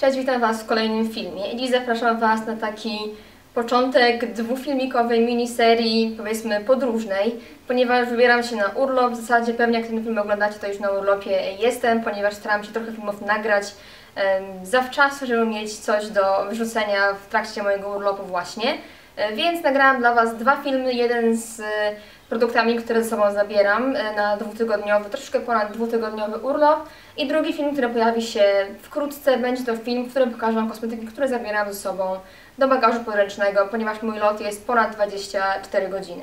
Cześć, witam Was w kolejnym filmie. Dziś zapraszam Was na taki początek dwufilmikowej miniserii, powiedzmy podróżnej, ponieważ wybieram się na urlop. W zasadzie pewnie jak ten film oglądacie, to już na urlopie jestem, ponieważ staram się trochę filmów nagrać zawczasu, żeby mieć coś do wrzucenia w trakcie mojego urlopu właśnie. E, Więc nagrałam dla Was dwa filmy, jeden z produktami, które ze sobą zabieram e, na dwutygodniowy, troszkę ponad dwutygodniowy urlop i drugi film, który pojawi się wkrótce, będzie to film, w którym pokażę Wam kosmetyki, które zabieram ze sobą do bagażu podręcznego, ponieważ mój lot jest ponad 24 godziny.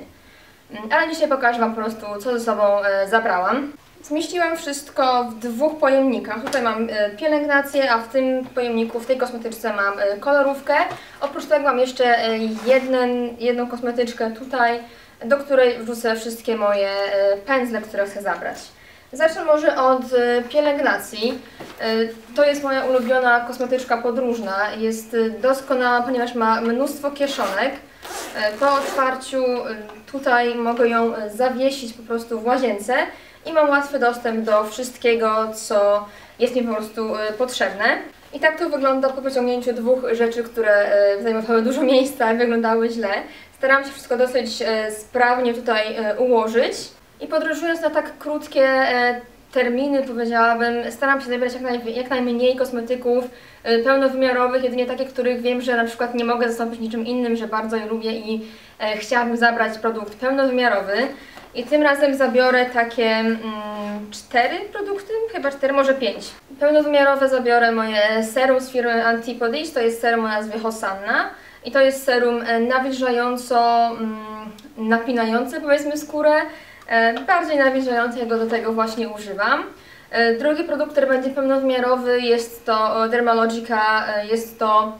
Mm, Ale dzisiaj pokażę Wam po prostu, co ze sobą e, zabrałam. Zmieściłam wszystko w dwóch pojemnikach. Tutaj mam e, pielęgnację, a w tym pojemniku, w tej kosmetyczce mam kolorówkę. Oprócz tego mam jeszcze jeden, jedną kosmetyczkę tutaj, do której wrzucę wszystkie moje e, pędzle, które chcę zabrać. Zacznę może od e, pielęgnacji. E, To jest moja ulubiona kosmetyczka podróżna. Jest doskonała, ponieważ ma mnóstwo kieszonek. Po otwarciu tutaj mogę ją zawiesić po prostu w łazience i mam łatwy dostęp do wszystkiego, co jest mi po prostu potrzebne. I tak to wygląda po pociągnięciu dwóch rzeczy, które zajmowały dużo miejsca i wyglądały źle. Staram się wszystko dosyć e, sprawnie tutaj e, ułożyć. I podróżując na tak krótkie e, terminy, powiedziałabym, staram się zabierać jak, naj, jak najmniej kosmetyków pełnowymiarowych, jedynie takie, których wiem, że na przykład nie mogę zastąpić niczym innym, że bardzo je lubię i chciałabym zabrać produkt pełnowymiarowy. I tym razem zabiorę takie mm, cztery produkty, chyba cztery, może pięć. Pełnowymiarowe zabiorę moje serum z firmy Antipodis, to jest serum o nazwie Hosanna. I to jest serum e, nawilżająco mm, napinające powiedzmy skórę, e, bardziej nawilżające, ja go do tego właśnie używam. E, Drugi produkt, który będzie pełnowymiarowy jest to Dermalogica, jest to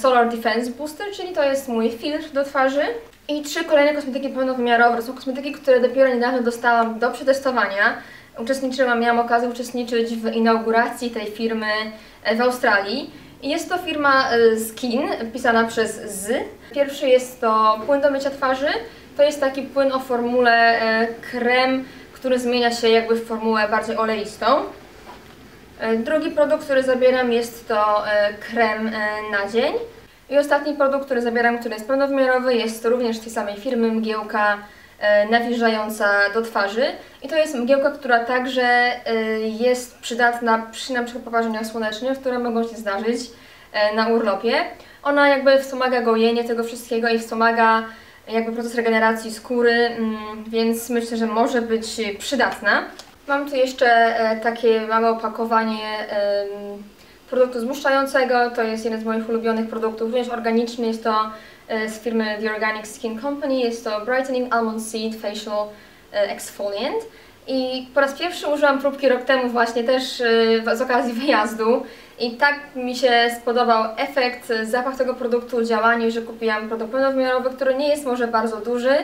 Solar Defense Booster, czyli to jest mój filtr do twarzy. I trzy kolejne kosmetyki pełnowymiarowe, to są kosmetyki, które dopiero niedawno dostałam do przetestowania. Uczestniczyłam, miałam okazję uczestniczyć w inauguracji tej firmy w Australii. Jest to firma e, Skin, pisana przez Z. Pierwszy jest to płyn do mycia twarzy. To jest taki płyn o formule e, krem, który zmienia się jakby w formułę bardziej oleistą. E, Drugi produkt, który zabieram jest to e, krem na dzień. I ostatni produkt, który zabieram, który jest pełnowymiarowy, jest to również tej samej firmy mgiełka nawilżająca do twarzy. I to jest mgiełka, która także e, jest przydatna przy na przykład poparzeniach słonecznych, które mogą się zdarzyć e, na urlopie. Ona jakby wspomaga gojenie tego wszystkiego i wspomaga jakby proces regeneracji skóry, mm, więc myślę, że może być przydatna. Mam tu jeszcze e, takie małe opakowanie produktu zmuszczającego. To jest jeden z moich ulubionych produktów, również organiczny. Jest to e, z firmy The Organic Skin Company. Jest to Brightening Almond Seed Facial e, Exfoliant. I po raz pierwszy użyłam próbki rok temu właśnie też e, z okazji wyjazdu. I tak mi się spodobał efekt, e, zapach tego produktu, działanie, że kupiłam produkt pełnowymiarowy, który nie jest może bardzo duży,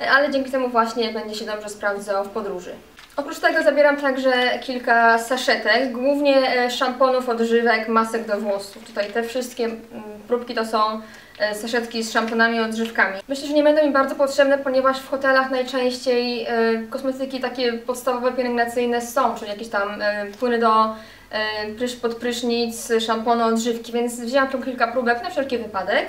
e, ale dzięki temu właśnie będzie się dobrze sprawdzał w podróży. Oprócz tego zabieram także kilka saszetek, głównie e, szamponów, odżywek, masek do włosów. Tutaj te wszystkie mm, próbki to są e, saszetki z szamponami i odżywkami. Myślę, że nie będą mi bardzo potrzebne, ponieważ w hotelach najczęściej e, kosmetyki takie podstawowe, pielęgnacyjne są, czyli jakieś tam e, płyny do e, prysz, szampony, odżywki, więc wzięłam tu kilka próbek na wszelki wypadek.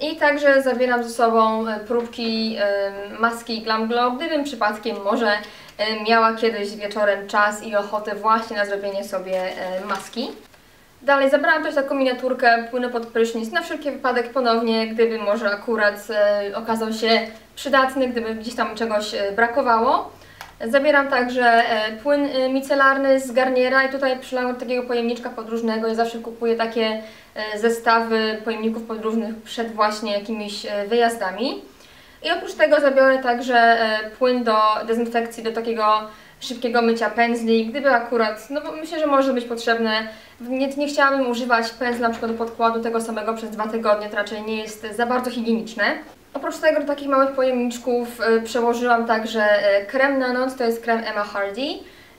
I także zabieram ze sobą e, próbki e, maski Glam Glow, gdybym przypadkiem może e, miała kiedyś wieczorem czas i ochotę właśnie na zrobienie sobie e, maski. Dalej zabrałam też taką miniaturkę płynu pod prysznic na wszelki wypadek ponownie, gdyby może akurat e, okazał się przydatny, gdyby gdzieś tam czegoś e, brakowało. Zabieram także e, płyn e, micelarny z Garniera i tutaj przylałam takiego pojemniczka podróżnego. Ja zawsze kupuję takie e, zestawy pojemników podróżnych przed właśnie jakimiś wyjazdami. I oprócz tego zabiorę także płyn do dezynfekcji, do takiego szybkiego mycia pędzli, gdyby akurat, no bo myślę, że może być potrzebne. Nie, nie chciałabym używać pędzla na przykład do podkładu tego samego przez dwa tygodnie, to raczej nie jest za bardzo higieniczne. Oprócz tego do takich małych pojemniczków e, przełożyłam także e, krem na noc, to jest krem Emma Hardy.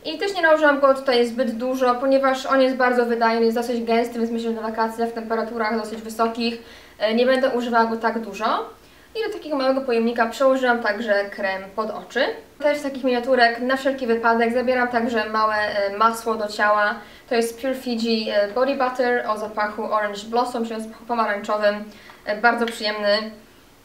I też nie nałożyłam go tutaj zbyt dużo, ponieważ on jest bardzo wydajny, jest dosyć gęsty, więc myślę, że na wakacjach w temperaturach dosyć wysokich e, nie będę używała go tak dużo. I do takiego małego pojemnika przełożyłam także krem pod oczy. Też z takich miniaturek na wszelki wypadek zabieram także małe e, masło do ciała. To jest Pure Fiji e, Body Butter o zapachu Orange Blossom, czyli o zapachu pomarańczowym. E, Bardzo przyjemny,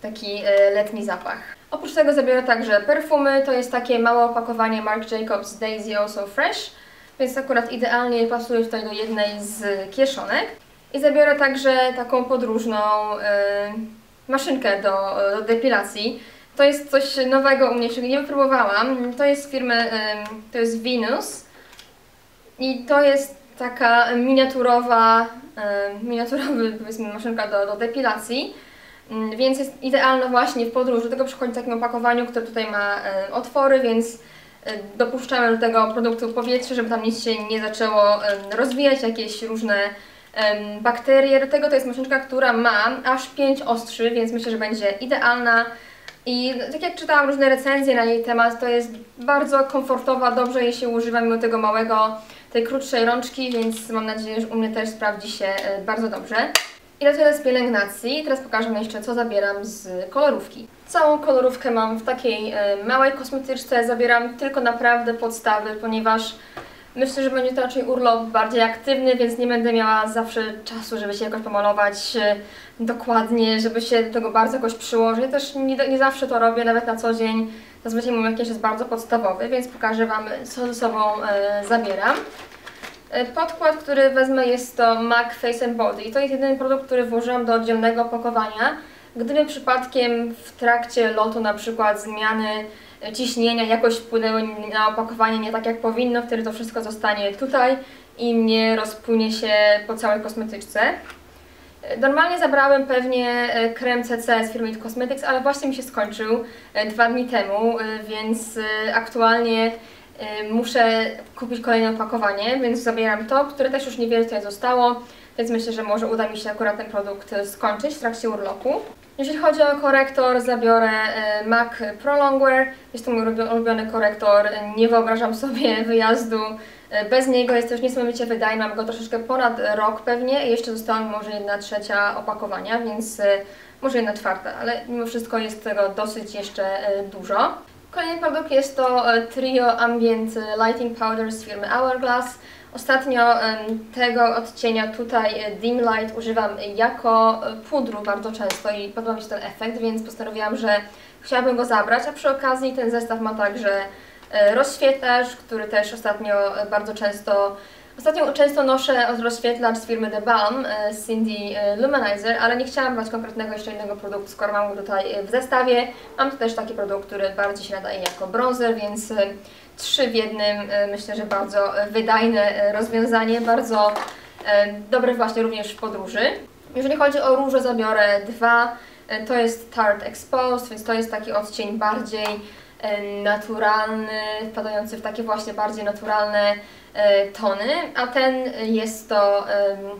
taki letni zapach. Oprócz tego zabiorę także perfumy. To jest takie małe opakowanie Marc Jacobs Daisy Also Fresh, więc akurat idealnie pasuje tutaj do jednej z kieszonek. I zabiorę także taką podróżną e, maszynkę do, do depilacji. To jest coś nowego u mnie, czego nie wypróbowałam. To jest firmy, to jest Venus. I to jest taka miniaturowa, miniaturowy powiedzmy maszynka do, do depilacji. Mm, Więc jest idealna właśnie w podróży. Do tego przychodzi w takim opakowaniu, które tutaj ma otwory, więc dopuszczamy do tego produktu powietrze, żeby tam nic się nie zaczęło rozwijać, jakieś różne bakterie. Do tego to jest maszynka, która ma aż 5 ostrzy, więc myślę, że będzie idealna. I tak jak czytałam różne recenzje na jej temat, to jest bardzo komfortowa, dobrze jej się używa mimo tego małego, tej krótszej rączki, więc mam nadzieję, że u mnie też sprawdzi się e, bardzo dobrze. I na tyle z pielęgnacji. Teraz pokażę Wam jeszcze, co zabieram z kolorówki. Całą kolorówkę mam w takiej e, małej kosmetyczce. Zabieram tylko naprawdę podstawy, ponieważ myślę, że będzie to raczej urlop bardziej aktywny, więc nie będę miała zawsze czasu, żeby się jakoś pomalować e, dokładnie, żeby się do tego bardzo jakoś przyłożyć. Ja też nie, nie zawsze to robię, nawet na co dzień. Zazwyczaj mój makijaż jest bardzo podstawowy, więc pokażę Wam, co ze sobą e, zabieram. E, Podkład, który wezmę jest to MAC Face and Body to jest jedyny produkt, który włożyłam do oddzielnego opakowania. Gdyby przypadkiem w trakcie lotu na przykład zmiany ciśnienia jakoś wpłynęły na opakowanie nie tak jak powinno, wtedy to wszystko zostanie tutaj i nie rozpłynie się po całej kosmetyczce. Normalnie zabrałem pewnie e, krem CC z firmy It Cosmetics, ale właśnie mi się skończył e, dwa dni temu, e, więc aktualnie muszę kupić kolejne opakowanie, więc zabieram to, które też już niewiele tutaj zostało, więc myślę, że może uda mi się akurat ten produkt skończyć w trakcie urlopu. Jeżeli chodzi o korektor, zabiorę e, MAC Pro Longwear. Jest to mój ulubi- ulubiony korektor. Nie wyobrażam sobie wyjazdu e, bez niego. Jest też niesamowicie wydajny. Mam go troszeczkę ponad rok pewnie jeszcze została mi może jedna trzecia opakowania, więc e, może jedna czwarta, ale mimo wszystko jest tego dosyć jeszcze dużo. Kolejny produkt jest to Trio Ambient Lighting Powder z firmy Hourglass. Ostatnio tego odcienia tutaj e, Dim Light używam jako e, pudru bardzo często i podoba mi się ten efekt, więc postanowiłam, że chciałabym go zabrać, a przy okazji ten zestaw ma także e, rozświetlacz, który też ostatnio bardzo często Ostatnio często noszę rozświetlacz z firmy The Balm, Cindy Luminizer, ale nie chciałam brać konkretnego jeszcze innego produktu, skoro mam go tutaj w zestawie. Mam tu też taki produkt, który bardziej się nadaje jako bronzer, więc trzy w jednym e, myślę, że bardzo e, wydajne e, rozwiązanie, bardzo dobre właśnie również w podróży. Jeżeli chodzi o róże, zabiorę dwa. To jest Tarte Exposed, więc to jest taki odcień bardziej naturalny, wpadający w takie właśnie bardziej naturalne tony, a ten jest to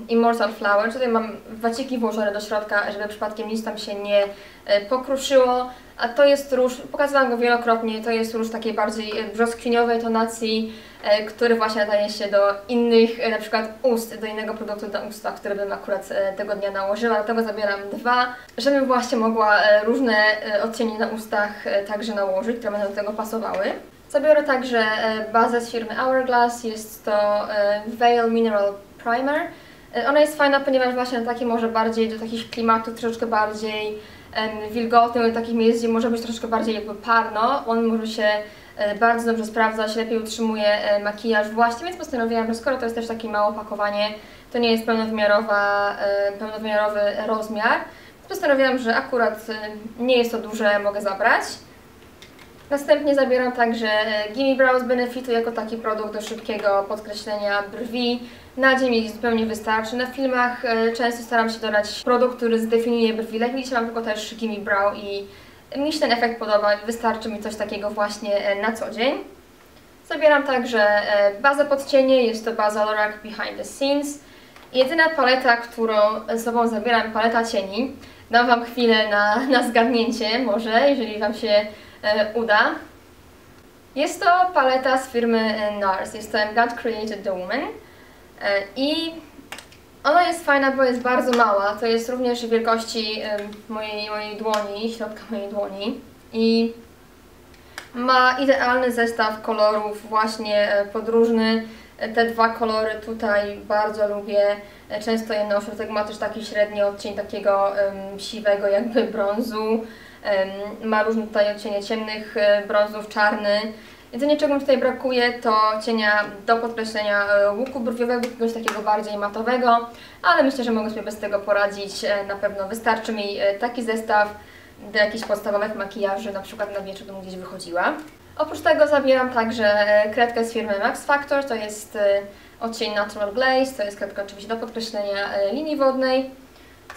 Immortal Flower. Tutaj mam waciki włożone do środka, żeby przypadkiem nic tam się nie e, pokruszyło. A to jest róż, pokazywałam go wielokrotnie, to jest róż takiej bardziej e, brzoskwiniowej tonacji, e, który właśnie nadaje się do innych, e, na przykład ust, do innego produktu na ustach, który bym akurat e, tego dnia nałożyła. Dlatego zabieram dwa, żebym właśnie mogła e, różne e, odcienie na ustach e, także nałożyć, które będą do tego pasowały. Zabiorę także e, bazę z firmy Hourglass, jest to e, Veil Mineral Primer. E, Ona jest fajna, ponieważ właśnie takie może bardziej do takich klimatów troszeczkę bardziej wilgotnych, do takich miejsc, gdzie może być troszeczkę bardziej jakby parno. On może się bardzo dobrze sprawdzać, lepiej utrzymuje makijaż właśnie, więc postanowiłam, że skoro to jest też takie małe opakowanie, to nie jest pełnowymiarowa, pełnowymiarowy rozmiar, postanowiłam, że akurat nie jest to duże, mogę zabrać. Następnie zabieram także e, Gimme Brow z Benefitu jako taki produkt do szybkiego podkreślenia brwi. Na dzień mi zupełnie wystarczy. Na filmach e, często staram się dodać produkt, który zdefiniuje brwi lepiej. Dzisiaj mam tylko też Gimme Brow i mi się ten efekt podoba. Wystarczy mi coś takiego właśnie e, na co dzień. Zabieram także bazę pod cienie. Jest to baza Lorac Behind the Scenes. Jedyna paleta, którą ze sobą zabieram, paleta cieni. Dam Wam chwilę na, na zgadnięcie może, jeżeli Wam się uda. Jest to paleta z firmy e, NARS, jest to God Created the Woman. E, i ona jest fajna, bo jest bardzo mała, to jest również wielkości e, mojej, mojej dłoni, środka mojej dłoni. I ma idealny zestaw kolorów właśnie e, podróżny, Te dwa kolory tutaj bardzo lubię, często je noszę, dlatego ma też taki średni odcień takiego um, siwego jakby brązu. Ma różne tutaj odcienie ciemnych brązów, czarny. Jedynie czego mi tutaj brakuje to cienia do podkreślenia łuku brwiowego, jakiegoś takiego bardziej matowego, ale myślę, że mogę sobie bez tego poradzić. Na pewno wystarczy mi taki zestaw do jakichś podstawowych makijaży, na przykład na wieczór bym gdzieś wychodziła. Oprócz tego zabieram także e, kredkę z firmy Max Factor, to jest e, odcień Natural Glaze, to jest kredka oczywiście do podkreślenia e, linii wodnej.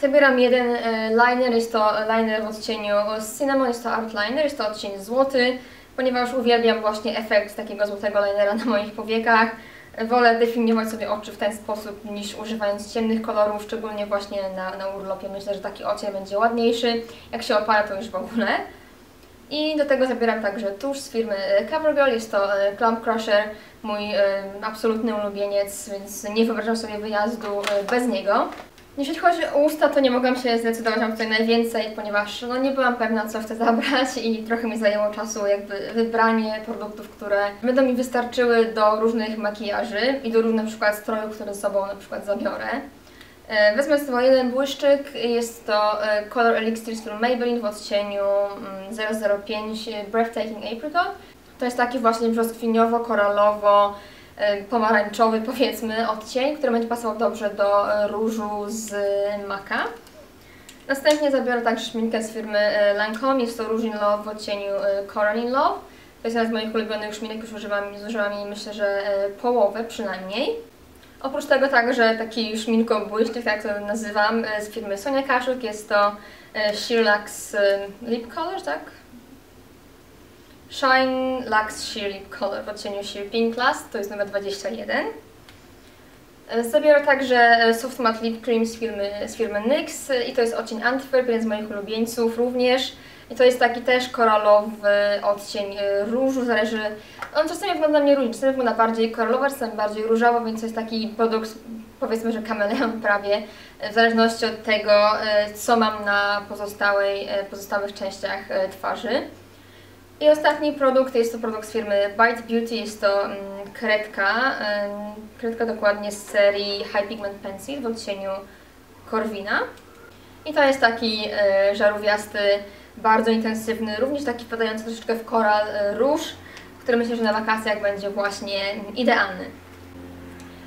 Zabieram jeden liner, jest to liner w odcieniu Cinnamon, jest to Art Liner, jest to odcień złoty, ponieważ uwielbiam właśnie efekt takiego złotego linera na moich powiekach. Wolę definiować sobie oczy w ten sposób niż używając ciemnych kolorów, szczególnie właśnie na, na urlopie. Myślę, że taki odcień będzie ładniejszy. Jak się opala, to już w ogóle. I do tego zabieram także tusz z firmy CoverGirl, jest to e, Clump Crusher, mój e, absolutny ulubieniec, więc nie wyobrażam sobie wyjazdu e, bez niego. Jeśli chodzi o usta, to nie mogłam się zdecydować, mam tutaj najwięcej, ponieważ no, nie byłam pewna, co chcę zabrać i trochę mi zajęło czasu jakby wybranie produktów, które będą mi wystarczyły do różnych makijaży i do różnych na przykład strojów, które ze sobą na przykład zabiorę. E, wezmę sobie jeden błyszczyk, jest to e, Color Elixir z Maybelline w odcieniu 005 mm, Breathtaking Apricot. To jest taki właśnie brzoskwiniowo-koralowo pomarańczowy powiedzmy odcień, który będzie pasował dobrze do e, różu z maka. Następnie zabiorę także szminkę z firmy Lancome, jest to Rouge in Love w odcieniu Coral in Love. To jest jedna z moich ulubionych szminek, już używam, zużyłam jej myślę, że połowę przynajmniej. Oprócz tego także taki szminko błyszczyk, tak to nazywam, e, z firmy Sonia Kaszuk. Jest to e, e, Lip Color, tak? Shine Lux Sheer Lip Color w odcieniu Sheer Pink Last, to jest numer 21. Zabiorę także Soft Matte Lip Cream z firmy, z firmy NYX i to jest odcień Antwerp, jeden z moich ulubieńców również. I to jest taki też koralowy odcień y, różu, zależy... On czasami wygląda mnie różnie, czasami wygląda bardziej koralowo, czasami bardziej różowo, więc to jest taki produkt, powiedzmy, że kameleon prawie, w zależności od tego, co mam na pozostałej, pozostałych częściach twarzy. I ostatni produkt jest to produkt z firmy Bite Beauty, jest to mm, kredka, kredka dokładnie z serii High Pigment Pencil w odcieniu Corvina. I to jest taki żarówiasty bardzo intensywny, również taki wpadający troszeczkę w koral e, róż, który myślę, że na wakacjach będzie właśnie idealny.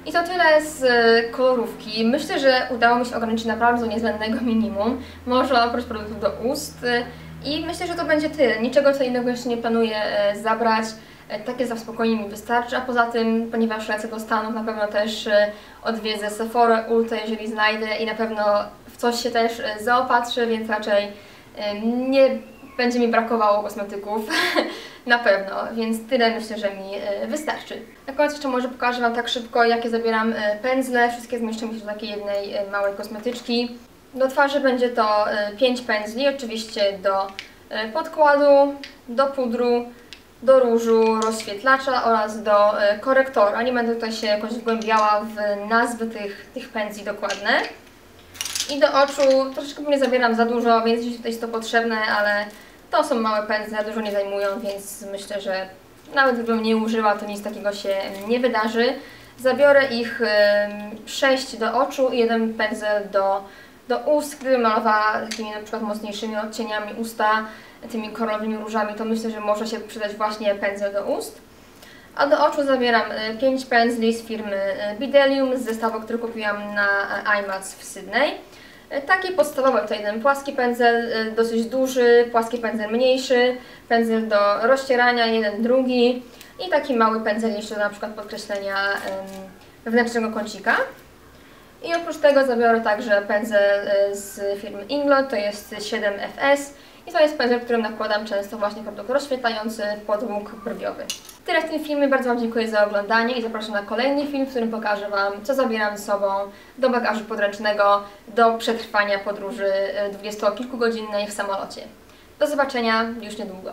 I to tyle z e, kolorówki. Myślę, że udało mi się ograniczyć naprawdę do niezbędnego minimum, może oprócz produktów do ust. I myślę, że to będzie tyle. Niczego co innego jeszcze nie planuję e, zabrać. Takie za spokojnie mi wystarczy, a poza tym, ponieważ lecę do Stanów, na pewno też odwiedzę Sephora, Ulta, jeżeli znajdę i na pewno w coś się też zaopatrzę, więc raczej nie będzie mi brakowało kosmetyków, na pewno, więc tyle myślę, że mi e, wystarczy. Na koniec jeszcze może pokażę Wam tak szybko, jakie zabieram e, pędzle. Wszystkie zmieszczę się do takiej jednej e, małej kosmetyczki. Do twarzy będzie to 5 pędzli, oczywiście do podkładu, do pudru, do różu, rozświetlacza oraz do korektora. Nie będę tutaj się jakoś wgłębiała w nazwy tych, tych pędzli dokładne. I do oczu troszeczkę nie zabieram za dużo, więc jeśli tutaj jest to potrzebne, ale to są małe pędzle, dużo nie zajmują, więc myślę, że nawet gdybym nie użyła, to nic takiego się nie wydarzy. Zabiorę ich 6 do oczu i jeden pędzel do, do ust. Gdybym malowała takimi na przykład mocniejszymi odcieniami usta, tymi koralowymi różami, to myślę, że może się przydać właśnie pędzel do ust. A do oczu zabieram 5 pędzli z firmy Bidelium z zestawu, który kupiłam na IMAX w Sydney. Taki podstawowy to jeden płaski pędzel, y, dosyć duży, płaski pędzel mniejszy, pędzel do rozcierania, jeden drugi i taki mały pędzel jeszcze do na przykład podkreślenia wewnętrznego kącika. I oprócz tego zabiorę także pędzel y, z firmy Inglot, to jest 7FS i to jest pędzel, którym nakładam często właśnie produkt rozświetlający podłóg brwiowy. Tyle w tym filmie, bardzo Wam dziękuję za oglądanie i zapraszam na kolejny film, w którym pokażę Wam, co zabieram z sobą do bagażu podręcznego, do przetrwania podróży dwudziestokilkugodzinnej w samolocie. Do zobaczenia już niedługo.